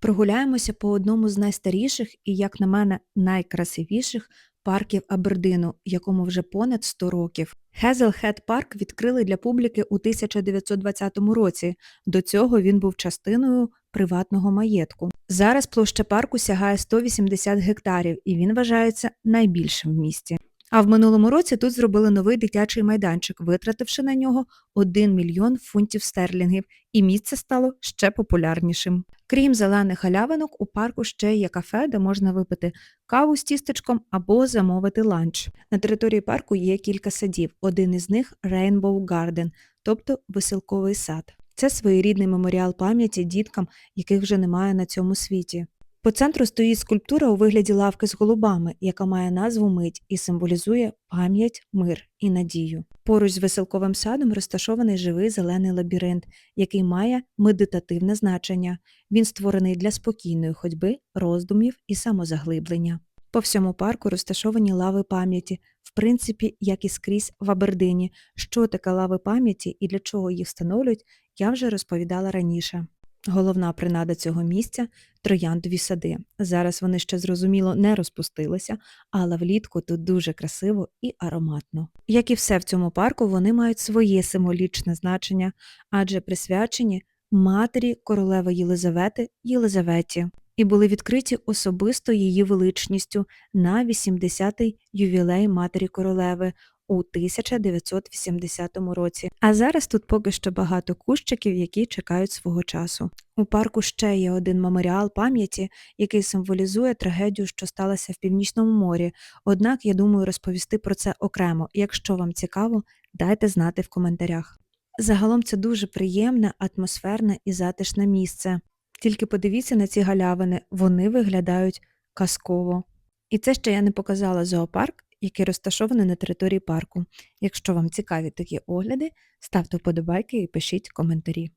Прогуляємося по одному з найстаріших і, як на мене, найкрасивіших парків Абердину, якому вже понад 100 років. Хезелхед парк відкрили для публіки у 1920 році. До цього він був частиною приватного маєтку. Зараз площа парку сягає 180 гектарів і він вважається найбільшим в місті. А в минулому році тут зробили новий дитячий майданчик, витративши на нього 1 мільйон фунтів стерлінгів, і місце стало ще популярнішим. Крім зелених галявинок, у парку ще є кафе, де можна випити каву з тістечком або замовити ланч. На території парку є кілька садів. Один із них Rainbow Garden, тобто веселковий сад. Це своєрідний меморіал пам'яті діткам, яких вже немає на цьому світі. По центру стоїть скульптура у вигляді лавки з голубами, яка має назву Мить і символізує пам'ять, мир і надію. Поруч з веселковим садом розташований живий зелений лабіринт, який має медитативне значення. Він створений для спокійної ходьби, роздумів і самозаглиблення. По всьому парку розташовані лави пам'яті, в принципі, як і скрізь в Абердині. Що таке лави пам'яті і для чого їх встановлюють, я вже розповідала раніше. Головна принада цього місця трояндові сади. Зараз вони ще зрозуміло не розпустилися, але влітку тут дуже красиво і ароматно. Як і все в цьому парку, вони мають своє символічне значення, адже присвячені матері королеви Єлизавети Єлизаветі і були відкриті особисто її величністю на 80-й ювілей матері королеви у 1980 році. А зараз тут поки що багато кущиків, які чекають свого часу. У парку ще є один меморіал пам'яті, який символізує трагедію, що сталася в Північному морі. Однак я думаю розповісти про це окремо. Якщо вам цікаво, дайте знати в коментарях. Загалом це дуже приємне, атмосферне і затишне місце. Тільки подивіться на ці галявини, вони виглядають казково. І це ще я не показала зоопарк, який розташований на території парку. Якщо вам цікаві такі огляди, ставте вподобайки і пишіть коментарі.